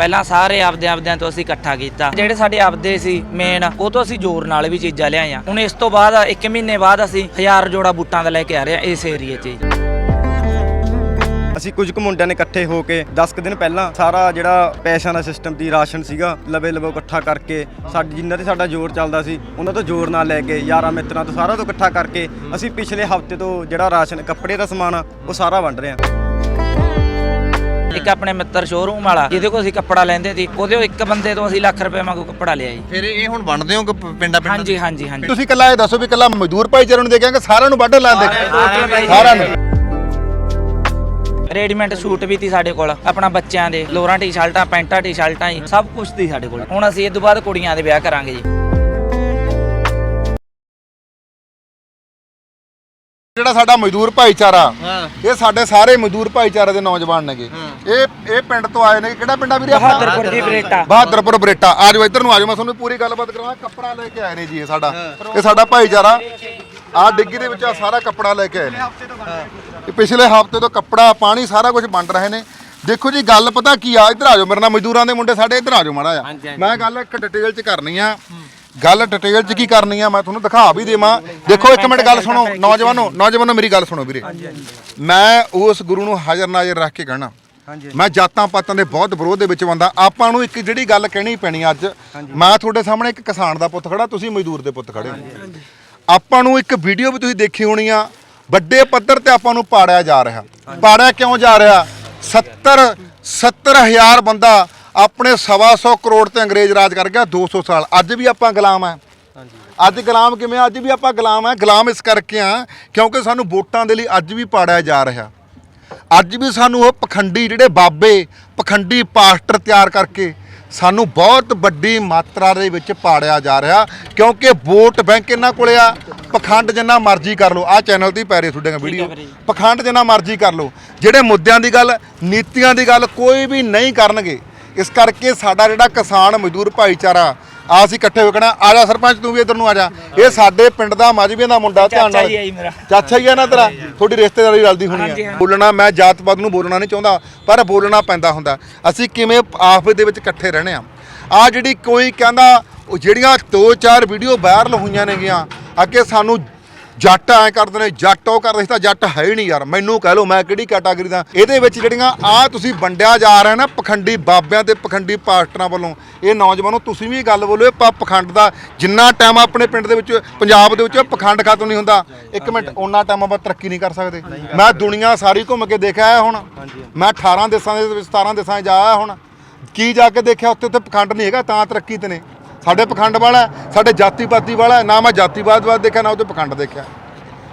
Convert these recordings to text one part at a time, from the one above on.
ਪਹਿਲਾਂ ਸਾਰੇ ਆਪਦੇ ਆਪਦਿਆਂ ਤੋਂ ਅਸੀਂ ਇਕੱਠਾ ਕੀਤਾ। ਜਿਹੜੇ ਸਾਡੇ ਆਪਦੇ ਸੀ ਮੇਨ ਉਹ ਤੋਂ ਅਸੀਂ ਜ਼ੋਰ ਨਾਲ ਵੀ ਚੀਜ਼ਾਂ ਲਿਆਏ ਆ ਹੁਣ ਇਸ ਤੋਂ ਬਾਅਦ ਇੱਕ ਮਹੀਨੇ ਬਾਅਦ ਅਸੀਂ ਹਜ਼ਾਰ ਜੋੜਾ ਬੂਟਾਂ ਦਾ ਲੈ ਕੇ ਆ ਰਹੇ ਆ ਇਸ ਏਰੀਏ 'ਚ ਅਸੀਂ ਕੁਝ ਕੁ ਮੁੰਡਿਆਂ ਨੇ ਇਕੱਠੇ ਹੋ ਕੇ 10 ਕੁ ਦਿਨ ਪਹਿਲਾਂ ਸਾਰਾ ਜਿਹੜਾ ਪੈਸਿਆਂ ਦਾ ਸਿਸਟਮ ਦੀ ਰਾਸ਼ਨ ਸੀਗਾ, ਲਵੇ ਲਵੇ ਇਕੱਠਾ ਕਰਕੇ ਸਾਡੀ ਜਿੰਨਾ ਤੇ ਸਾਡਾ ਜ਼ੋਰ ਚੱਲਦਾ ਸੀ, ਉਹਨਾਂ ਤੋਂ ਜ਼ੋਰ ਨਾਲ ਲੈ ਕੇ, ਯਾਰਾਂ ਮਿੱਤਰਾਂ ਤੋਂ ਸਾਰਾ ਤੋਂ ਇਕੱਠਾ ਕਰਕੇ ਅਸੀਂ ਪਿਛਲੇ ਹਫ਼ਤੇ ਤੋਂ ਜਿਹੜਾ ਰਾਸ਼ਨ, ਕੱਪੜੇ ਦਾ ਸਮਾਨ ਆ, ਉਹ ਸਾਰਾ ਵੰਡ ਰਹੇ ਹਾਂ। ਇੱਕ ਆਪਣੇ ਮਿੱਤਰ ਸ਼ੋਰੂਮ ਵਾਲਾ ਜਿਹਦੇ ਕੋਲ ਅਸੀਂ ਕੱਪੜਾ ਲੈਂਦੇ ਸੀ ਉਹਦੇ ਉਹ ਇੱਕ ਬੰਦੇ ਤੋਂ ਅਸੀਂ ਲੱਖ ਰੁਪਏ ਵਾਂਗੂ ਕੱਪੜਾ ਲਿਆ ਜੀ। ਫਿਰ ਇਹ ਹੁਣ ਵੰਡਦੇ ਹੋ ਕਿ ਪਿੰਡਾਂ ਪਿੰਡਾਂ ਹਾਂਜੀ ਹਾਂਜੀ ਹਾਂਜੀ। ਤੁਸੀਂ ਕੱਲਾ ਇਹ ਦੱਸੋ ਵੀ ਕੱਲਾ ਮਜ਼ਦੂਰ ਭਾਈਚਾਰੇ ਨੂੰ ਦੇਖਿਆ ਕਿ ਸਾਰਿਆਂ ਨੂੰ ਵੱਢ ਲਾਂਦੇ ਸਾਰਿਆਂ ਨੂੰ ਰੈਡੀਮੇਡ ਸੂਟ ਵੀ ਤੀ ਸਾਡੇ ਕੋਲ ਆਪਣਾ ਬੱਚਿਆਂ ਦੇ ਲੋਰਾਂ ਟੀ-ਸ਼ਰਟਾਂ ਪੈਂਟਾਂ ਟੀ-ਸ਼ਰਟਾਂ ਹੀ ਸਭ ਕੁਝ ਤੀ ਸਾਡੇ ਕੋਲ। ਹੁਣ ਅਸੀਂ ਇਹ ਤੋਂ ਬਾਅਦ ਕੁੜੀਆਂ ਦੇ ਵਿਆਹ ਕਰਾਂਗੇ ਜੀ। ਜਿਹੜਾ ਸਾਡਾ ਮਜ਼ਦੂਰ ਭਾਈਚਾਰਾ ਇਹ ਸਾਡੇ ਸਾਰੇ ਮਜ਼ਦੂਰ ਭਾਈਚਾਰੇ ਦੇ ਨੌਜਵਾਨ ਨੇਗੇ। ਇਹ ਇਹ ਪਿੰਡ ਤੋਂ ਆਏ ਨੇ ਕਿਹੜਾ ਪਿੰਡ ਆ ਵੀਰੇ ਆਪਣਾ? ਬਹਾਦਰਪੁਰ ਜੀ ਬਰੇਟਾ। ਬਹਾਦਰਪੁਰ ਬਰੇਟਾ। ਆ ਜਾਓ ਇੱਧਰ ਨੂੰ ਆ ਜਾਓ। ਮੈਂ ਤੁਹਾਨੂੰ ਪੂਰੀ ਗੱਲਬਾਤ ਕਰਾਵਾਂ ਕੱਪੜਾ ਲੈ ਕੇ ਆਏ ਨੇ ਜੀ ਇਹ ਸਾਡਾ। ਇਹ ਸਾਡਾ ਭਾਈਚਾਰਾ। ਆ ਡਿੱਗੀ ਦੇ ਵਿੱਚ ਆ ਸਾਰਾ ਕੱਪੜਾ ਲੈ ਕੇ ਆਏ ਨੇ। ਇਹ ਪਿਛਲੇ ਹਫ਼ਤੇ ਤੋਂ ਕੱਪੜਾ ਪਾਣੀ ਸਾਰਾ ਕੁਝ ਵੰਡ ਰਹੇ ਨੇ। ਦੇਖੋ ਜੀ ਗੱਲ ਪਤਾ ਕੀ ਆ? ਇੱਧਰ ਆ ਜਾਓ। ਮੇਰੇ ਨਾਲ ਮਜ਼ਦੂਰਾਂ ਦੇ ਮੁੰਡੇ ਸਾਡੇ ਇੱਧਰ ਆ ਜਾਓ ਮਾੜਾ ਆ ਮੈਂ ਗੱਲ ਇੱਕ ਡਿਟੇਲ ਚ ਕਰਨੀ ਆ। ਗੱਲ ਡਿਟੇਲ ਚ ਕੀ ਕਰਨੀ ਆ ਮੈਂ ਤੁਹਾਨੂੰ ਦਿਖਾ ਵੀ ਦੇਵਾਂ। ਦੇਖੋ ਇੱਕ ਮਿੰਟ ਗੱਲ ਸੁਣੋ ਨੌਜਵਾਨੋ ਨੌਜਵਾਨੋ ਮੇਰੀ ਗੱਲ ਸੁਣੋ ਵੀਰੇ। ਮੈਂ ਉਸ ਗੁਰੂ ਨੂੰ ਹਾਜ਼ਰ ਨਾਜ਼ਰ ਰੱਖ ਕੇ ਕਹਿਣਾ। ਮੈਂ ਜਾਤਾਂ ਪਾਤਾਂ ਦੇ ਬਹੁਤ ਵਿਰੋਧ ਦੇ ਵਿੱਚ ਬੰਦਾ। ਆਪਾਂ ਨੂੰ ਇੱਕ ਜਿਹੜੀ ਗੱਲ ਕਹਿਣੀ ਪੈਣੀ ਅੱਜ ਮੈਂ ਤੁਹਾਡੇ ਸਾਹਮਣੇ ਇੱਕ ਕਿਸਾਨ ਦਾ ਪੁੱਤ ਖੜਾ ਤੁਸੀਂ ਮਜ਼ਦੂਰ ਦੇ ਪੁੱਤ ਖੜੇ ਹੋ। ਆਪਾਂ ਨੂੰ ਇੱਕ ਵੀਡੀਓ ਵੀ ਤੁਸੀਂ ਦੇਖੀ ਹੋਣੀ ਆ। ਵੱਡੇ ਪੱਧਰ ਤੇ ਆਪਾਂ ਨੂੰ ਪਾੜਿਆ ਜਾ ਰਿਹਾ। ਪਾੜਿਆ ਕਿਉਂ ਜਾ ਰਿਹਾ? 70 70000 ਬੰਦਾ ਆਪਣੇ ਸਵਾ ਸੌ ਕਰੋੜ ਤੇ ਅੰਗਰੇਜ਼ ਰਾਜ ਕਰ ਗਿਆ 200 ਸਾਲ। ਅੱਜ ਵੀ ਆਪਾਂ ਗੁਲਾਮ ਆ। ਅੱਜ ਗੁਲਾਮ ਕਿਵੇਂ? ਅੱਜ ਵੀ ਆਪਾਂ ਗੁਲਾਮ ਆ। ਗੁਲਾਮ ਇਸ ਕਰਕੇ ਆ ਕਿਉਂਕਿ ਸਾਨੂੰ ਵੋਟਾਂ ਦੇ ਲਈ ਅੱਜ ਵੀ ਪਾੜਿਆ ਜਾ ਰਿਹਾ। ਅੱਜ ਵੀ ਸਾਨੂੰ ਉਹ ਪਖੰਡੀ ਜਿਹੜੇ ਬਾਬੇ ਪਖੰਡੀ ਪਾਸਟਰ ਤਿਆਰ ਕਰਕੇ ਸਾਨੂੰ ਬਹੁਤ ਵੱਡੀ ਮਾਤਰਾ ਦੇ ਵਿੱਚ ਪਾੜਿਆ ਜਾ ਰਿਹਾ ਕਿਉਂਕਿ ਵੋਟ ਬੈਂਕ ਇਹਨਾਂ ਕੋਲੇ ਆ। ਪਖੰਡ ਜਿੰਨਾ ਮਰਜ਼ੀ ਕਰ ਲਓ। ਆ ਚੈਨਲ ਤੇ ਪੈ ਰਹੀ ਤੁਹਾਡੇ ਵੀਡੀਓ। ਪਖੰਡ ਜਿੰਨਾ ਮਰਜ਼ੀ ਕਰ ਲਓ। ਜਿਹੜੇ ਮੁੱਦਿਆਂ ਦੀ ਗੱਲ ਨੀਤੀਆਂ ਦੀ ਗੱਲ ਕੋਈ ਵੀ ਨਹੀਂ ਕਰਨਗੇ ਇਸ ਕਰਕੇ ਸਾਡਾ ਜਿਹੜਾ ਕਿਸਾਨ ਮਜ਼ਦੂਰ ਭਾਈਚਾਰਾ ਆ ਅਸੀਂ ਇਕੱਠੇ ਹੋ ਕੇ ਨਾ ਆ ਜਾ ਸਰਪੰਚ ਤੂੰ ਵੀ ਇੱਧਰ ਨੂੰ ਆ ਜਾ। ਇਹ ਸਾਡੇ ਪਿੰਡ ਦਾ ਮਾਜਵੀਆਂ ਦਾ ਮੁੰਡਾ ਧਿਆਨ ਚਾਚਾ ਨਾਲ। ਜੀ ਮੇਰਾ। ਚਾਚਾ ਹੀ ਆ ਨਾ ਤੇਰਾ ਤੁਹਾਡੀ ਰਿਸ਼ਤੇਦਾਰੀ ਰਲਦੀ ਹੋਣੀ ਹਾਂਜੀ, ਹੈ ਹਾਂਜੀ। ਬੋਲਣਾ ਮੈਂ ਜਾਤ-ਪਾਤ ਨੂੰ ਬੋਲਣਾ ਨਹੀਂ ਚਾਹੁੰਦਾ ਪਰ ਬੋਲਣਾ ਪੈਂਦਾ ਹੁੰਦਾ। ਅਸੀਂ ਕਿਵੇਂ ਆਪਸ ਦੇ ਵਿੱਚ ਇਕੱਠੇ ਰਹਿਣੇ ਆ ਆ ਜਿਹੜੀ ਕੋਈ ਕਹਿੰਦਾ ਉਹ ਜਿਹੜੀਆਂ ਦੋ ਚਾਰ ਵੀਡੀਓ ਵਾਇਰਲ ਹੋਈਆਂ ਨੇਗੀਆਂ ਅੱਗੇ ਸਾਨੂੰ ਜੱਟ ਐ ਕਰਦੇ ਨੇ, ਜੱਟ ਉਹ ਕਰਦੇ ਸੀ ਤਾਂ ਜੱਟ ਹੈ ਹੀ ਨਹੀਂ ਯਾਰ। ਮੈਨੂੰ ਕਹਿ ਲਓ ਮੈਂ ਕਿਹੜੀ ਕੈਟਾਗਰੀ ਦਾ। ਇਹਦੇ ਵਿੱਚ ਜਿਹੜੀਆਂ ਆ ਤੁਸੀਂ ਵੰਡਿਆ ਜਾ ਰਿਹਾ ਨਾ ਪਖੰਡੀ ਬਾਬਿਆਂ ਤੇ ਪਖੰਡੀ ਪਾਸਟਰਾਂ ਵੱਲੋਂ, ਇਹ ਨੌਜਵਾਨੋ ਤੁਸੀਂ ਵੀ ਗੱਲ ਬੋਲੋ ਇਹ ਪ- ਪਖੰਡ ਦਾ ਜਿੰਨਾ ਟਾਈਮ ਆਪਣੇ ਪਿੰਡ ਦੇ ਵਿੱਚ, ਪੰਜਾਬ ਦੇ ਵਿੱਚ ਪਖੰਡ ਖਤਮ ਨਹੀਂ ਹੁੰਦਾ। ਇੱਕ ਮਿੰਟ ਉਹਨਾਂ ਟਾਈਮ ਆਪਾਂ ਤਰੱਕੀ ਨਹੀਂ ਕਰ ਸਕਦੇ। ਮੈਂ ਦੁਨੀਆ ਸਾਰੀ ਘੁੰਮ ਕੇ ਦੇਖਿਆ ਆਇਆ ਹੁਣ। ਮੈਂ 18 ਦੇਸ਼ਾਂ ਦੇ ਵਿੱਚ 17 ਦੇਸ਼ਾਂ 'ਚ ਜਾ ਆਇਆ ਹੁਣ। ਕੀ ਜਾ ਕੇ ਦੇਖਿਆ, ਉੱਥੇ ਉੱਥੇ ਪਖੰਡ ਨਹੀਂ ਹੈਗਾ, ਤਾਂ ਤਰੱਕੀ ਤੇ ਨੇ। ਸਾਡੇ ਪਖੰਡ ਵਾਲਾ ਸਾਡੇ ਜਾਤੀਵਾਦੀ ਵਾਲਾ ਨਾ ਮੈਂ ਜਾਤੀਵਾਦਵਾਦ ਦੇਖਿਆ, ਨਾ ਉਹਦੇ ਪਖੰਡ ਦੇਖਿਆ।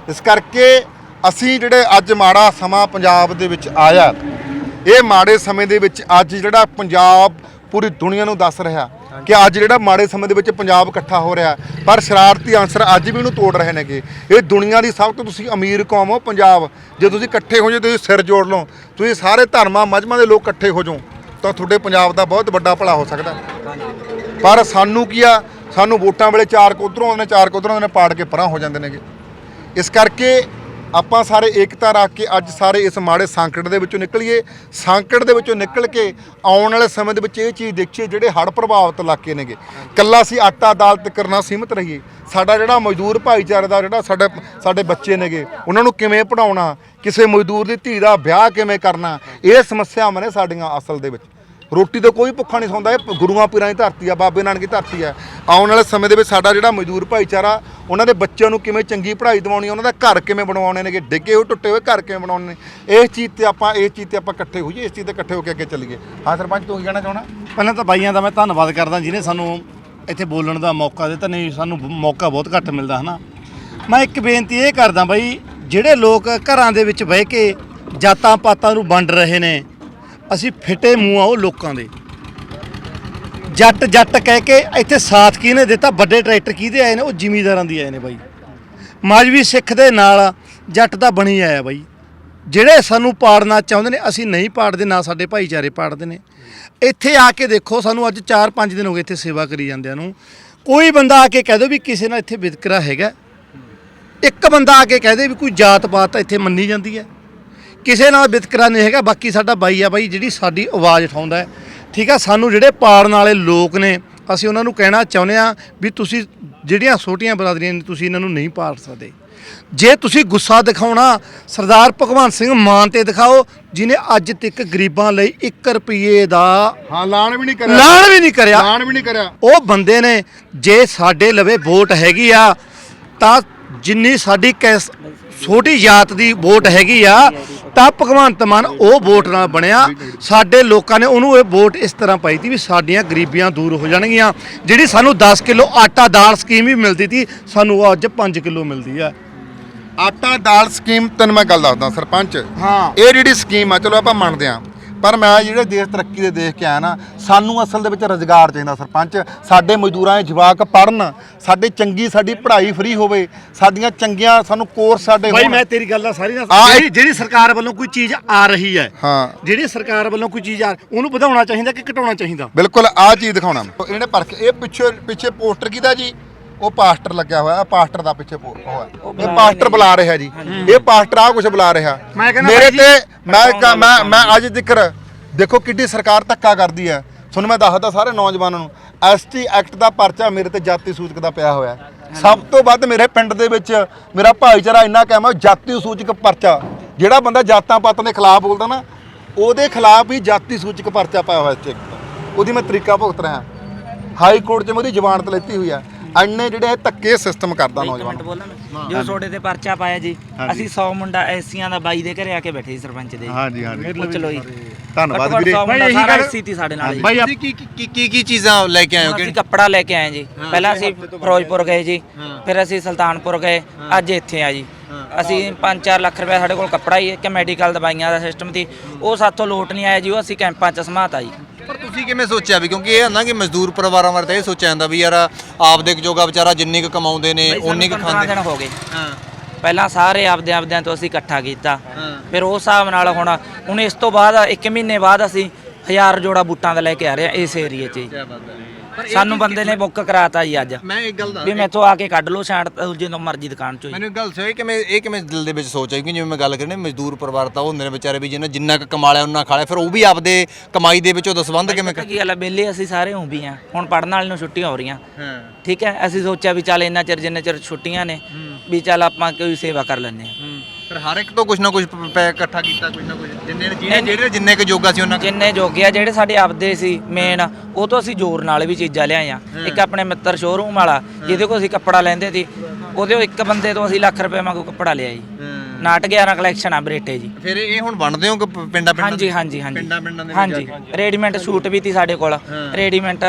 ਇਸ ਕਰਕੇ ਅਸੀਂ ਜਿਹੜੇ ਅੱਜ ਮਾੜਾ ਸਮਾਂ ਪੰਜਾਬ ਦੇ ਵਿੱਚ ਆਇਆ, ਇਹ ਮਾੜੇ ਸਮੇਂ ਦੇ ਵਿੱਚ ਅੱਜ ਜਿਹੜਾ ਪੰਜਾਬ ਪੂਰੀ ਦੁਨੀਆ ਨੂੰ ਦੱਸ ਰਿਹਾ ਕਿ ਅੱਜ ਜਿਹੜਾ ਮਾੜੇ ਸਮੇਂ ਦੇ ਵਿੱਚ ਪੰਜਾਬ ਇਕੱਠਾ ਹੋ ਰਿਹਾ। ਪਰ ਸ਼ਰਾਰਤੀ ਆਂਸਰ ਅੱਜ ਵੀ ਉਹਨੂੰ ਤੋੜ ਰਹੇ ਨੇਗੇ। ਇਹ ਦੁਨੀਆ ਦੀ ਸਭ ਤੋਂ ਤੁਸੀਂ ਅਮੀਰ ਕੌਮ ਹੋ, ਪੰਜਾਬ। ਜੇ ਤੁਸੀਂ ਇਕੱਠੇ ਹੋ ਜੇ, ਤੁਸੀਂ ਸਿਰ ਜੋੜ ਲਓ। ਤੁਸੀਂ ਸਾਰੇ ਧਰਮਾਂ ਮਜਮਾਂ ਦੇ ਲੋਕ ਇਕੱਠੇ ਹੋ ਜਾਓ, ਤਾਂ ਤੁਹਾਡੇ ਪੰਜਾਬ ਦਾ ਬਹੁਤ ਵੱਡਾ ਭਲਾ ਹੋ ਸਕਦਾ। ਪਰ ਸਾਨੂੰ ਕੀ ਆ, ਸਾਨੂੰ ਵੋਟਾਂ ਵੇਲੇ ਚਾਰ ਕੋਧਰੋਂ ਆਉਂਦੇ ਨੇ, ਚਾਰ ਕੋਧਰੋਂ ਆਉਂਦੇ ਨੇ, ਪਾੜ ਕੇ ਪਰਾਂ ਹੋ ਜਾਂਦੇ ਨੇਗੇ। ਇਸ ਕਰਕੇ ਆਪਾਂ ਸਾਰੇ ਏਕਤਾ ਰੱਖ ਕੇ ਅੱਜ ਸਾਰੇ ਇਸ ਮਾੜੇ ਸੰਕਟ ਦੇ ਵਿੱਚੋਂ ਨਿਕਲੀਏ। ਸੰਕਟ ਦੇ ਵਿੱਚੋਂ ਨਿਕਲ ਕੇ ਆਉਣ ਵਾਲੇ ਸਮੇਂ ਦੇ ਵਿੱਚ ਇਹ ਚੀਜ਼ ਦੇਖੀਏ, ਜਿਹੜੇ ਹੜ੍ਹ ਪ੍ਰਭਾਵਿਤ ਇਲਾਕੇ ਨੇਗੇ। ਕੱਲਾ ਅਸੀਂ ਆਟਾ ਦਾਲ ਤੱਕ ਨਾ ਸੀਮਿਤ ਰਹੀਏ। ਸਾਡਾ ਜਿਹੜਾ ਮਜ਼ਦੂਰ ਭਾਈਚਾਰੇ ਦਾ, ਜਿਹੜਾ ਸਾਡੇ ਸਾਡੇ ਬੱਚੇ ਨੇਗੇ, ਉਹਨਾਂ ਨੂੰ ਕਿਵੇਂ ਪੜਾਉਣਾ ਕਿਸੇ ਮਜ਼ਦੂਰ ਦੀ ਧੀ ਦਾ ਵਿਆਹ ਕਿਵੇਂ ਕਰਨਾ, ਇਹ ਸਮੱਸਿਆਵਾਂ ਨੇ ਸਾਡੀਆਂ ਅਸਲ ਦੇ ਵਿੱਚ। ਰੋਟੀ ਤੋਂ ਕੋਈ ਭੁੱਖਾ ਨਹੀਂ ਸੌਂਦਾ, ਇਹ ਗੁਰੂਆਂ ਪੀਰਾਂ ਦੀ ਧਰਤੀ ਆ, ਬਾਬੇ ਨਾਨਕ ਦੀ ਧਰਤੀ ਆ। ਆਉਣ ਵਾਲੇ ਸਮੇਂ ਦੇ ਵਿੱਚ ਸਾਡਾ ਜਿਹੜਾ ਮਜ਼ਦੂਰ ਭਾਈਚਾਰਾ, ਉਹਨਾਂ ਦੇ ਬੱਚਿਆਂ ਨੂੰ ਕਿਵੇਂ ਚੰਗੀ ਪੜ੍ਹਾਈ ਦਿਵਾਉਣੀ, ਉਹਨਾਂ ਦਾ ਘਰ ਕਿਵੇਂ ਬਣਵਾਉਣੇ ਨੇਗੇ, ਡਿੱਗੇ ਹੋਏ, ਟੁੱਟੇ ਹੋਏ ਘਰ ਕਿਵੇਂ ਬਣਾਉਣੇ ਨੇ ਇਸ ਚੀਜ਼ ਤੇ ਆਪਾਂ ਇਸ ਚੀਜ਼ ਤੇ ਆਪਾਂ ਇਕੱਠੇ ਹੋਈਏ, ਇਸ ਚੀਜ਼ ਤੇ ਇਕੱਠੇ ਹੋ ਕੇ ਅੱਗੇ ਚੱਲੀਏ। ਹਾਂ ਸਰਪੰਚ, ਤੂੰ ਕੀ ਕਹਿਣਾ ਚਾਹਣਾ ਪਹਿਲਾਂ ਤਾਂ ਬਾਈਆਂ ਦਾ ਮੈਂ ਧੰਨਵਾਦ ਕਰਦਾ, ਜਿਹਨੇ ਸਾਨੂੰ ਇੱਥੇ ਬੋਲਣ ਦਾ ਮੌਕਾ ਦਿੱਤਾ, ਨਹੀਂ, ਸਾਨੂੰ ਮੌਕਾ ਬਹੁਤ ਘੱਟ ਮਿਲਦਾ, ਹਨਾ? ਮੈਂ ਇੱਕ ਬੇਨਤੀ ਇਹ ਕਰਦਾ ਬਾਈ, ਜਿਹੜੇ ਲੋਕ ਘਰਾਂ ਦੇ ਵਿੱਚ ਬਹਿ ਕੇ ਜਾਤਾਂ ਪਾਤਾਂ ਨੂੰ ਵੰਡ ਰਹੇ ਨੇ ਅਸੀਂ ਫਿੱਟੇ ਮੂੰਹ ਆ ਉਹ ਲੋਕਾਂ ਦੇ। ਜੱਟ ਜੱਟ ਕਹਿ ਕੇ ਇੱਥੇ ਸਾਥ ਕਿਹਨੇ ਦਿੱਤਾ? ਵੱਡੇ ਟਰੈਕਟਰ ਕਿਹਦੇ ਆਏ ਨੇ? ਉਹ ਜ਼ਿਮੀਂਦਾਰਾਂ ਦੀ ਆਏ ਨੇ ਬਾਈ। ਮਾਜਵੀ ਸਿੱਖ ਦੇ ਨਾਲ ਜੱਟ ਦਾ ਬਣੀ ਆਇਆ ਬਾਈ। ਜਿਹੜੇ ਸਾਨੂੰ ਪਾੜਨਾ ਚਾਹੁੰਦੇ ਨੇ, ਅਸੀਂ ਨਹੀਂ ਪਾੜਦੇ, ਨਾ ਸਾਡੇ ਭਾਈਚਾਰੇ ਪਾੜਦੇ ਨੇ। ਇੱਥੇ ਆ ਕੇ ਦੇਖੋ, ਸਾਨੂੰ ਅੱਜ 4-5 ਦਿਨ ਹੋ ਗਏ ਇੱਥੇ ਸੇਵਾ ਕਰੀ ਜਾਂਦਿਆਂ ਨੂੰ। ਕੋਈ ਬੰਦਾ ਆ ਕੇ ਕਹਿ ਦਿਓ ਵੀ ਕਿਸੇ ਨਾਲ ਇੱਥੇ ਵਿਤਕਰਾ ਹੈਗਾ। ਇੱਕ ਬੰਦਾ ਆ ਕੇ ਕਹਿ ਦੇ ਵੀ ਕੋਈ ਜਾਤ ਪਾਤ ਇੱਥੇ ਮੰਨੀ ਜਾਂਦੀ ਹੈ। ਕਿਸੇ ਨਾਲ ਵਿਤਕਰਾ ਨਹੀਂ ਹੈਗਾ ਬਾਕੀ ਸਾਡਾ ਬਾਈ ਆ ਬਾਈ ਜਿਹੜੀ ਸਾਡੀ ਆਵਾਜ਼ ਉਠਾਉਂਦਾ ਹੈ। ਠੀਕ ਆ ਸਾਨੂੰ ਜਿਹੜੇ ਪਾੜਨ ਵਾਲੇ ਲੋਕ ਨੇ ਅਸੀਂ ਉਹਨਾਂ ਨੂੰ ਕਹਿਣਾ ਚਾਹੁੰਦੇ ਆ ਵੀ ਤੁਸੀਂ ਜਿਹੜੀਆਂ ਛੋਟੀਆਂ ਬਰਾਦਰੀਆਂ ਨੇ ਤੁਸੀਂ ਇਹਨਾਂ ਨੂੰ ਨਹੀਂ ਪਾੜ ਸਕਦੇ। ਜੇ ਤੁਸੀਂ ਗੁੱਸਾ ਦਿਖਾਉਣਾ ਸਰਦਾਰ ਭਗਵੰਤ ਸਿੰਘ ਮਾਨ ਤੇ ਦਿਖਾਓ ਜਿਨੇ ਅੱਜ ਤੱਕ ਗਰੀਬਾਂ ਲਈ 1 ਰੁਪਏ ਦਾ ਹਾਂ ਲਾਣ ਵੀ ਨਹੀਂ ਕਰਿਆ। ਐਲਾਨ ਵੀ ਨਹੀਂ ਕਰਿਆ। ਲਾਣ ਵੀ ਨਹੀਂ ਕਰਿਆ। ਉਹ ਬੰਦੇ ਨੇ ਜੇ ਸਾਡੇ ਲਵੇ ਵੋਟ ਹੈਗੀ ਆ ਤਾਂ ਜਿੰਨੀ ਸਾਡੀ ਕੈਸ ਛੋਟੀ ਜਾਤ ਦੀ ਵੋਟ ਹੈਗੀ ਆ ਤਾਂ ਭਗਵੰਤ ਮਾਨ ਉਹ ਵੋਟ ਨਾਲ ਬਣਿਆ। ਸਾਡੇ ਲੋਕਾਂ ਨੇ ਉਹਨੂੰ ਇਹ ਵੋਟ ਇਸ ਤਰ੍ਹਾਂ ਪਾਈ ਤੀ ਵੀ ਸਾਡੀਆਂ ਗਰੀਬੀਆਂ ਦੂਰ ਹੋ ਜਾਣਗੀਆਂ। ਜਿਹੜੀ ਸਾਨੂੰ 10 ਕਿਲੋ ਆਟਾ ਦਾਲ ਸਕੀਮ ਵੀ ਮਿਲਦੀ ਤੀ ਸਾਨੂੰ ਉਹ ਅੱਜ 5 ਕਿਲੋ ਮਿਲਦੀ ਆ। ਆਟਾ ਦਾਲ ਸਕੀਮ ਤੈਨੂੰ ਮੈਂ ਗੱਲ ਦੱਸਦਾ ਸਰਪੰਚ। ਹਾਂ। ਇਹ ਜਿਹੜੀ ਸਕੀਮ ਆ ਚਲੋ ਆਪਾਂ ਮੰਨਦੇ ਆ। ਪਰ ਮੈਂ ਜਿਹੜੇ ਦੇਸ਼ ਤਰੱਕੀ ਦੇ ਦੇਖ ਕੇ ਆਇਆ ਨਾ ਸਾਨੂੰ ਅਸਲ ਦੇ ਵਿੱਚ ਰੋਜ਼ਗਾਰ ਚਾਹੀਦਾ ਸਰਪੰਚ। ਸਾਡੇ ਮਜ਼ਦੂਰਾਂ ਦੇ ਜਵਾਕ ਪੜਨ ਸਾਡੇ ਚੰਗੀ ਸਾਡੀ ਪੜ੍ਹਾਈ ਫ੍ਰੀ ਹੋਵੇ ਸਾਡੀਆਂ ਚੰਗੀਆਂ ਸਾਨੂੰ ਕੋਰਸ ਸਾਡੇ ਬਾਈ ਹੋਣ। ਮੈਂ ਤੇਰੀ ਗੱਲ ਦਾ ਸਾਰੀ ਨਾਲ ਆ, ਜਿਹੜੀ ਜਿਹੜੀ ਸਰਕਾਰ ਵੱਲੋਂ ਕੋਈ ਚੀਜ਼ ਆ ਰਹੀ ਹੈ ਹਾਂ। ਜਿਹੜੀ ਸਰਕਾਰ ਵੱਲੋਂ ਕੋਈ ਚੀਜ਼ ਆ ਉਹਨੂੰ ਵਧਾਉਣਾ ਚਾਹੀਦਾ ਕਿ ਘਟਾਉਣਾ ਚਾਹੀਦਾ? ਬਿਲਕੁਲ ਆ ਚੀਜ਼ ਦਿਖਾਉਣਾ ਮੈਂ। ਇਹਨੇ ਪਰਖ ਇਹ ਪਿੱਛੇ ਪਿੱਛੇ ਪੋਸਟਰ ਕਿਹਦਾ ਜੀ? ਉਹ ਪਾਸਟਰ ਲੱਗਿਆ ਹੋਇਆ ਪਾਸਟਰ ਦਾ ਪਿੱਛੇ ਪੋ- ਉਹ ਹੈ। ਇਹ ਪਾਸਟਰ ਬੁਲਾ ਰਿਹਾ ਜੀ। ਇਹ ਪਾਸਟਰ ਆ ਕੁਝ ਬੁਲਾ ਰਿਹਾ। ਮੈਂ ਕਹਿੰਦਾ ਮੇਰੇ ਭਾਈ ਤੇ ਮੈਂ ਕ- ਮੈਂ ਮੈਂ ਅੱਜ ਜ਼ਿਕਰ ਦੇਖੋ ਕਿੱਡੀ ਸਰਕਾਰ ਧੱਕਾ ਕਰਦੀ ਹੈ। ਤੁਹਾਨੂੰ ਮੈਂ ਦੱਸਦਾ ਸਾਰੇ ਨੌਜਵਾਨਾਂ ਨੂੰ ਐਸਟੀ ਐਕਟ ਦਾ ਪਰਚਾ ਮੇਰੇ ਤੇ ਜਾਤੀ ਸੂਚਕ ਦਾ ਪਿਆ ਹੋਇਆ ਹੈ। ਸਭ ਤੋਂ ਵੱਧ ਮੇਰੇ ਪਿੰਡ ਦੇ ਵਿੱਚ ਮੇਰਾ ਭਾਈਚਾਰਾ ਇੰਨਾ ਕਹਿਮਾ ਜਾਤੀ ਸੂਚਕ ਪਰਚਾ। ਜਿਹੜਾ ਬੰਦਾ ਜਾਤਾਂ ਪਾਤਾਂ ਦੇ ਖਿਲਾਫ ਬੋਲਦਾ ਨਾ ਉਹਦੇ ਖਿਲਾਫ ਹੀ ਜਾਤੀ ਸੂਚਕ ਪਰਚਾ ਪਾਇਆ ਹੋਇਆ ਇੱਥੇ ਉਹਦੀ ਮੈਂ ਤਰੀਕਾ ਭੁਗਤ ਰਿਹਾ। ਹਾਈ ਕੋਰਟ 'ਚ ਮੈਂ ਉਹਦੀ ਜ਼ਮਾਨਤ ਲੈਤੀ ਹੋਈ ਆ ਐਨੇ ਜਿਹੜੇ ਇਹ ਧੱਕੇ ਸਿਸਟਮ ਕਰਦਾ ਨੌਜਵਾਨ। ਜੋ ਤੁਹਾਡੇ ਤੇ ਪਰਚਾ ਪਾਇਆ ਜੀ ਅਸੀਂ 100 ਮੁੰਡਾ ਐਸੀਆਂ ਦਾ ਬਾਈ ਦੇ ਘਰੇ ਆ ਕੇ ਬੈਠੇ ਸੀ ਸਰਪੰਚ ਦੇ। ਹਾਂਜੀ ਹਾਂਜੀ। ਲਓ ਜੀ। ਧੰਨਵਾਦ ਵੀਰੇ। 100 ਬਾਈ ਮੁੰਡਾ ਇਹੀ ਗੱਲ- ਤੀ ਸਾਡੇ ਨਾਲ ਜੀ। ਬਾਈ ਕੀ ਕੀ ਕੀ ਕੀ ਚੀਜ਼ਾਂ ਲੈ ਕੇ ਆਏ ਹੋ? ਕਿ ਕੱਪੜਾ ਲੈ ਕੇ ਆਏ ਜੀ। ਪਹਿਲਾਂ ਅਸੀਂ ਫਿਰੋਜ਼ਪੁਰ ਗਏ ਜੀ। ਫਿਰ ਅਸੀਂ ਸੁਲਤਾਨਪੁਰ ਗਏ। ਅੱਜ ਇੱਥੇ ਆ ਜੀ। ਅਸੀਂ 5-4 ਲੱਖ ਰੁਪਏ ਸਾਡੇ ਕੋਲ ਕੱਪੜਾ ਹੀ ਇੱਕ ਮੈਡੀਕਲ ਦਵਾਈਆਂ ਦਾ ਸਿਸਟਮ ਸੀ। ਉਹ ਸਾਥੋਂ ਲੋਟ ਨਹੀਂ ਆਇਆ ਜੀ ਉਹ ਅਸੀਂ ਕੈਂਪਾਂ 'ਚ ਸਮਾਤਾ ਜੀ। ਤੁਸੀਂ ਕਿਵੇਂ ਸੋਚਿਆ ਵੀ? ਕਿਉਂਕਿ ਇਹ ਹੈ ਨਾ ਕਿ ਮਜ਼ਦੂਰ ਪਰਿਵਾਰਾਂ ਬਾਰੇ ਤਾਂ ਇਹ ਸੋਚਿਆ ਜਾਂਦਾ ਵੀ ਯਾਰ ਆਪਦੇ ਜੋਗਾ ਵਿਚਾਰਾ ਜਿੰਨੀ ਕੁ ਕਮਾਉਂਦੇ ਨੇ ਉਨੀ ਕੁ 15 ਖਾਂਦੇ। ਦਿਨ ਹੋ ਗਏ। ਹਾਂ। ਪਹਿਲਾਂ ਸਾਰੇ ਆਪਦੇ ਆਪਦਿਆਂ ਤੋਂ ਅਸੀਂ ਇਕੱਠਾ ਕੀਤਾ। ਹਾਂ। ਫਿਰ ਉਸ ਹਿਸਾਬ ਨਾਲ ਹੁਣ ਹੁਣ ਇਸ ਤੋਂ ਬਾਅਦ ਇੱਕ ਮਹੀਨੇ ਬਾਅਦ ਅਸੀਂ ਹਜ਼ਾਰ ਜੋੜਾ ਬੂਟਾਂ ਦਾ ਲੈ ਕੇ ਆ ਰਹੇ ਹਾਂ ਇਸ ਏਰੀਏ 'ਚ ਜੀ। ਕੀ ਬਾਤ ਹੈ। ਸਾਨੂੰ ਬੰਦੇ ਨੇ ਬੁੱਕ ਕਰਾਤਾ ਜੀ ਅੱਜ। ਮੈਂ ਇੱਕ ਗੱਲ ਦੱਸ ਵੀ ਮੈਥੋਂ ਆ ਕੇ ਕੱਢ ਲਓ ਛਾਂਟ ਜਦੋਂ ਮਰਜ਼ੀ ਦੁਕਾਨ ਚੋਂ ਜੀ। ਮੈਨੂੰ ਇੱਕ ਗੱਲ ਸੋਈ ਕਿ ਮੈਂ ਇਹ ਕਿਵੇਂ ਦਿਲ ਦੇ ਵਿੱਚ ਸੋਚ ਆਈ ਕਿ ਜਿਵੇਂ ਮੈਂ ਗੱਲ ਕਰਨੀ ਮਜ਼ਦੂਰ ਪਰਿਵਾਰ ਤਾਂ ਉਹ ਹੁੰਦੇ ਨੇ ਵਿਚਾਰੇ ਵੀ ਜਿਹਨਾਂ ਜਿੰਨਾ ਕੁ ਕਮਾ ਲਿਆ ਉਹਨਾਂ ਖਾ ਲਿਆ ਫਿਰ ਉਹ ਵੀ ਆਪਦੇ ਕਮਾਈ ਦੇ ਵਿੱਚੋਂ ਦਸਵੰਧ ਕਿਵੇਂ ਪਤਾ ਕੀ ਗੱਲ ਹੈ ਬੇਲੇ ਅਸੀਂ ਸਾਰੇ ਹੋਂ ਵੀ ਆ। ਹੁਣ ਪੜਨ ਵਾਲੇ ਨੂੰ ਛੁੱਟੀਆਂ ਹੋ ਰਹੀਆਂ। ਹਾਂ। ਠੀਕ ਹੈ ਅਸੀਂ ਸੋਚਿਆ ਵੀ ਚੱਲ ਇੰਨਾ ਚਿਰ ਜਿੰਨੇ ਚਿਰ ਛੁੱਟੀਆਂ ਨੇ ਵੀ ਚੱਲ ਆਪਾਂ ਕੋਈ ਸੇਵਾ ਕਰ ਲੈਂਦੇ ਹਾਂ। ਫਿਰ ਹਰ ਇੱਕ ਤੋਂ ਕੁਝ ਨਾ ਕੁਝ ਪ- ਇਕੱਠਾ ਕੀਤਾ ਕੁਝ ਨਾ ਕੁਝ ਜਿੰਨੇ ਜਿਹੜੇ ਜਿਹੜੇ ਜਿੰਨੇ ਕੁ ਜੋਗਾ ਸੀ ਉਹਨਾਂ ਜਿੰਨੇ ਜੋਗੇ ਆ ਜਿਹੜੇ ਸਾਡੇ ਆਪਦੇ ਸੀ ਮੇਨ ਉਹ ਤੋਂ ਅਸੀਂ ਜ਼ੋਰ ਨਾਲ ਵੀ ਚੀਜ਼ਾਂ ਲਿਆਏ ਆ। ਇੱਕ ਆਪਣੇ ਮਿੱਤਰ ਸ਼ੋਰੂਮ ਵਾਲਾ ਜਿਹਦੇ ਕੋਲ ਅਸੀਂ ਕੱਪੜਾ ਲੈਂਦੇ ਸੀ ਉਹਦੇ ਉਹ ਇੱਕ ਬੰਦੇ ਤੋਂ ਅਸੀਂ ਲੱਖ ਰੁਪਏ ਵਾਂਗੂ ਕੱਪੜਾ ਲਿਆ ਜੀ। ਨਾਟ 11 ਕਲੈਕਸ਼ਨ ਆ ਬਰੇਟੇ ਜੀ। ਫਿਰ ਇਹ ਹੁਣ ਬਣਦੇ ਹੋ ਕਿ ਪਿੰਡਾਂ ਪਿੰਡਾਂ ਹਾਂਜੀ ਹਾਂਜੀ ਹਾਂਜੀ। ਪਿੰਡਾਂ ਪਿੰਡਾਂ ਦੇ ਵਿੱਚ ਹਾਂਜੀ। ਰੈਡੀਮੇਡ ਸੂਟ ਵੀ ਤੀ ਸਾਡੇ ਕੋਲ। ਰੈਡੀਮੇਡ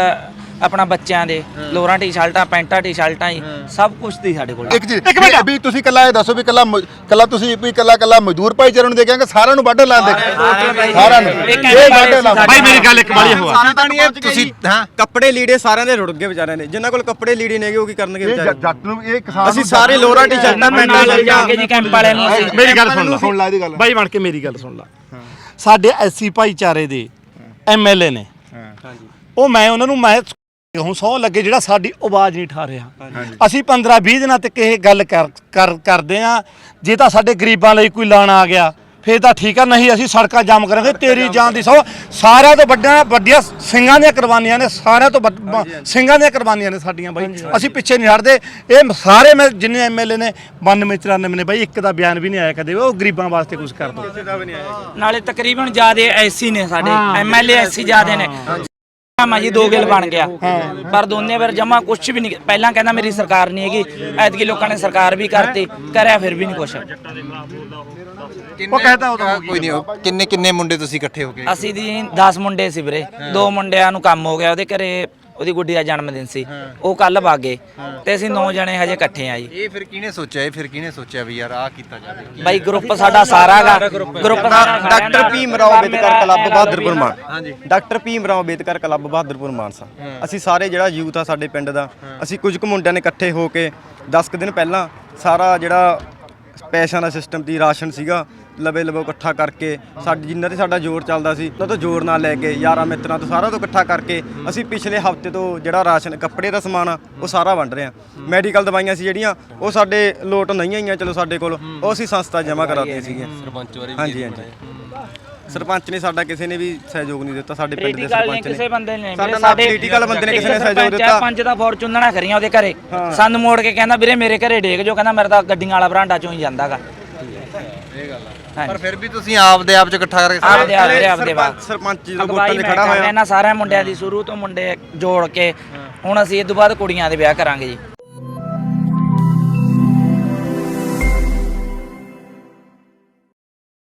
ਆਪਣਾ ਬੱਚਿਆਂ ਦੇ ਲੋਰਾਂ ਟੀ-ਸ਼ਰਟਾਂ ਪੈਂਟਾਂ ਟੀ-ਸ਼ਰਟਾਂ ਜੀ ਸਭ ਕੁਝ ਦੀ ਸਾਡੇ ਕੋਲ। ਇੱਕ ਚੀਜ਼ ਵੀ- ਵੀ ਤੁਸੀਂ ਕੱਲਾ ਇਹ ਦੱਸੋ ਵੀ ਕੱਲਾ ਕੱਲਾ ਤੁਸੀਂ ਵੀ ਕੱਲਾ ਕੱਲਾ ਮਜ਼ਦੂਰ ਭਾਈਚਾਰੇ ਨੂੰ ਦੇ ਕੇ ਸਾਰਿਆਂ ਨੂੰ ਵੱਢ ਲਾਉਂਦੇ ਸਾਰਿਆਂ ਨੂੰ ਇਹ ਵੱਢ ਲਾਉਂਦੇ ਬਾਈ ਮੇਰੀ ਗੱਲ ਇੱਕ ਵਾਰੀ ਹੋਆ ਸਾਰੇ ਤਾਂ ਨਹੀਂ ਇਹ ਤੁਸੀਂ ਹਾਂ ਕੱਪੜੇ ਲੀੜੇ ਸਾਰਿਆਂ ਦੇ ਰੁੜ ਗਏ ਵਿਚਾਰਿਆਂ ਦੇ। ਜਿਨ੍ਹਾਂ ਕੋਲ ਕੱਪੜੇ ਲੀੜੇ ਨੇਗੇ ਉਹ ਕੀ ਕਰਨਗੇ ਵਿਚਾਰੇ? ਜੱਟ ਨੂੰ ਇਹ ਕਿਸਾਨ ਅਸੀਂ ਨੂੰ ਸਾਰੇ ਲੋਰਾਂ ਟੀ-ਸ਼ਰਟਾਂ ਪੈਂਟਾਂ ਲੈ ਕੇ ਜੀ ਕੈਂਪ ਵਾਲਿਆਂ ਨੂੰ ਅਸੀਂ ਮੇਰੀ ਗੱਲ ਸੁਣ ਸੁਣ ਲਾ ਲੈ ਇਹਦੀ ਗੱਲ। ਬਾਈ ਬਣ ਕੇ ਮੇਰੀ ਗੱਲ ਸੁਣ ਲਾ। ਸਾਡੇ ਐਸੀ ਭਾਈਚਾਰੇ ਦੇ ਐਮਐਲਏ ਨੇ। ਉਹ ਮੈਂ ਉਹਨਾਂ ਨੂੰ ਮੈਂ ਹੁਣ ਸੌ ਲੱਗੇ ਜਿਹੜਾ ਸਾਡੀ ਆਵਾਜ਼ ਨਹੀਂ ਠਾ ਰਿਹਾ। ਅਸੀਂ 15 20 ਦਿਨਾਂ ਤੱਕ ਇਹ ਗੱਲ ਕਰ ਕਰ- ਕਰਦੇ ਆ ਜੇ ਤਾਂ ਸਾਡੇ ਗਰੀਬਾਂ ਲਈ ਕੋਈ ਲਾਣ ਆ ਗਿਆ ਫੇਰ ਤਾਂ ਠੀਕ ਆ ਨਹੀਂ ਅਸੀਂ ਸੜਕਾਂ ਜਾਮ ਕਰਾਂਗੇ ਤੇਰੀ ਜਾਨ ਦੀ ਸੌ ਸਾਰਿਆਂ ਤੋਂ ਵੱਡੀਆਂ ਵੱਡੀਆਂ ਸਿੰਘਾਂ ਦੀਆਂ ਕੁਰਬਾਨੀਆਂ ਨੇ ਸਾਰਿਆਂ ਤੋਂ ਵੱਡ- ਸਿੰਘਾਂ ਦੀਆਂ ਕੁਰਬਾਨੀਆਂ ਨੇ ਸਾਡੀਆਂ ਬਾਈ। ਅਸੀਂ ਪਿੱਛੇ ਨਹੀਂ ਹਟਦੇ। ਇਹ ਸਾਰੇ ਮੈਂ ਜਿੰਨੇ ਐਮਐਲਏ ਨੇ 92 94 ਨੇ ਬਾਈ ਇੱਕ ਦਾ ਬਿਆਨ ਵੀ ਨਹੀਂ ਆਇਆ ਕਦੇ। ਉਹ ਗਰੀਬਾਂ ਵਾਸਤੇ ਕੁਝ ਕਰ ਦੋ। ਨਾਲੇ ਤਕਰੀਬਨ ਜਿਆਦੇ ਐਸੀ ਨੇ ਸਾਡੇ। ਐਮਐਲਏ ਐਸੀ ਜਿਆਦੇ ਨੇ। ਮਾ ਜੀ ਦੋ ਗਿਲ ਬਣ ਗਿਆ। ਪਰ ਦੋਨੇ ਵਾਰ ਜਮਾ ਕੁਝ ਵੀ ਨਹੀਂ ਪਹਿਲਾਂ ਕਹਿੰਦਾ ਮੇਰੀ ਸਰਕਾਰ ਨਹੀਂ ਹੈਗੀ ਐਤਕੀ ਲੋਕਾਂ ਨੇ ਸਰਕਾਰ ਵੀ ਕਰਤੀ ਕਰਿਆ ਫਿਰ ਵੀ ਨਹੀਂ ਕੁਝ ਉਹ ਕਹਿੰਦਾ ਕੋਈ ਨਹੀਂ ਉਹ ਕਿੰਨੇ ਕਿੰਨੇ ਮੁੰਡੇ ਤੁਸੀਂ ਇਕੱਠੇ ਹੋ ਗਏ? ਅਸੀਂ ਦੀ 10 ਮੁੰਡੇ ਸੀ ਵੀਰੇ। ਦੋ ਮੁੰਡਿਆਂ ਨੂੰ ਕੰਮ ਹੋ ਗਿਆ ਉਹਦੇ ਘਰੇ ਉਹਦੀ ਗੁੱਡੀ ਦਾ ਜਨਮ ਦਿਨ ਸੀ। ਉਹ ਕੱਲ ਭਾਗੇ। ਤੇ ਅਸੀਂ ਨੌ ਜਣੇ ਹਜੇ ਇਕੱਠੇ ਆ ਜੀ। ਇਹ ਫਿਰ ਕਿਹਨੇ ਸੋਚਿਆ? ਇਹ ਫਿਰ ਕਿਹਨੇ ਸੋਚਿਆ ਵੀ ਯਾਰ ਆਹ ਕੀਤਾ ਜਾਵੇ? ਬਾਈ ਗਰੁੱਪ ਸਾਡਾ ਸਾਰਾ ਗਾ। Group doctor Bhim Rao Ambedkar club Bahadurpur ਮਾਨ। ਹਾਂਜੀ। ਡਾਕਟਰ ਭੀਮ ਰਾਓ ਅੰਬੇਦਕਰ ਕਲੱਬ ਬਹਾਦਰਪੁਰ ਮਾਨਸਾ ਅਸੀਂ ਸਾਰੇ ਜਿਹੜਾ ਯੂਥ ਆ ਸਾਡੇ ਪਿੰਡ ਦਾ ਅਸੀਂ ਕੁਝ ਕੁ ਮੁੰਡਿਆਂ ਨੇ ਇਕੱਠੇ ਹੋ ਕੇ 10 ਕੁ ਦਿਨ ਪਹਿਲਾਂ ਸਾਰਾ ਜਿਹੜਾ ਪੈਸਿਆਂ ਦਾ ਸਿਸਟਮ ਦੀ ਰਾਸ਼ਨ ਸੀਗਾ ਲਵੇ ਲਵੋ ਇਕੱਠਾ ਕਰਕੇ ਸਾਡੀ ਜਿੰਨਾ ਤੇ ਸਾਡਾ ਜ਼ੋਰ ਚੱਲਦਾ ਸੀ ਉਹਨਾਂ ਤੋਂ ਜ਼ੋਰ ਨਾਲ ਲੈ ਕੇ ਯਾਰਾਂ ਮਿੱਤਰਾਂ ਤੋਂ ਸਾਰਾ ਤੋਂ ਇਕੱਠਾ ਕਰਕੇ ਅਸੀਂ ਪਿਛਲੇ ਹਫ਼ਤੇ ਤੋਂ ਜਿਹੜਾ ਰਾਸ਼ਨ ਕੱਪੜੇ ਦਾ ਸਮਾਨ ਆ ਉਹ ਸਾਰਾ ਵੰਡ ਰਹੇ ਆ ਮੈਡੀਕਲ ਦਵਾਈਆਂ ਸੀ ਜਿਹੜੀਆਂ ਉਹ ਸਾਡੇ ਲੋਟ ਨਹੀਂ ਆਈਆਂ ਚਲੋ ਸਾਡੇ ਕੋਲ ਉਹ ਅਸੀਂ ਸੰਸਥਾ ਜਮ੍ਹਾਂ ਕਰਾਤੀਆਂ ਸੀਗੀਆਂ। ਸਰਪੰਚ ਵਾਰੀ ਹਾਂਜੀ ਹਾਂਜੀ। ਸਰਪੰਚ ਨੇ ਸਾਡਾ ਕਿਸੇ ਨੇ ਵੀ ਸਹਿਯੋਗ ਨਹੀਂ ਦਿੱਤਾ ਸਾਡੇ ਪਿੰਡ ਦੇ ਸਰਪੰਚ ਨੇ। ਕਿਸੇ ਬੰਦੇ ਨੇ ਸਾਡਾ ਨਾ ਪੋਲੀਟੀਕਲ ਬੰਦੇ ਨੇ ਕਿਸੇ ਨੇ ਸਹਿਯੋਗ ਦਿੱਤਾ। ਪੰਜ ਦਾ ਫੋਰਚੂਨਰਾਂ ਕਰੀਆਂ ਉਹਦੇ ਘਰੇ। ਸੰਦ ਮੋੜ ਕੇ ਕਹਿੰਦਾ ਵੀਰੇ ਮੇਰੇ ਘਰੇ ਡੇਗ ਜੋ ਕਹਿੰਦਾ ਮੇਰਾ ਤਾਂ ਗੱਡੀਆਂ ਵਾਲਾ ਬਰਾਂਡਾ ਚੋਂ ਹੀ ਜਾਂਦਾਗਾ। ਪਰ ਫਿਰ ਵੀ ਤੁਸੀਂ ਆਪ ਦੇ ਆਪ ਚ ਇਕੱਠਾ ਕਰਕੇ ਆਪਦੇ ਆਪਦੇ ਆਪਦੇ ਵਾ ਸਰਪੰਚ- ਸਰਪੰਚ ਜਦੋਂ ਅਗਵਾਈ ਵੋਟਾਂ 'ਚ ਮੈਂ ਖੜਾ ਕਰ ਰਿਹਾ ਹੋਇਆ। ਇਹਨਾਂ ਸਾਰਿਆਂ ਮੁੰਡਿਆਂ ਦੀ ਸ਼ੁਰੂ ਤੋਂ ਮੁੰਡੇ ਜੋੜ ਕੇ। ਹੁਣ ਅਸੀਂ ਇਹ ਤੋਂ ਬਾਅਦ ਕੁੜੀਆਂ ਦੇ ਵਿਆਹ ਕਰਾਂਗੇ ਜੀ।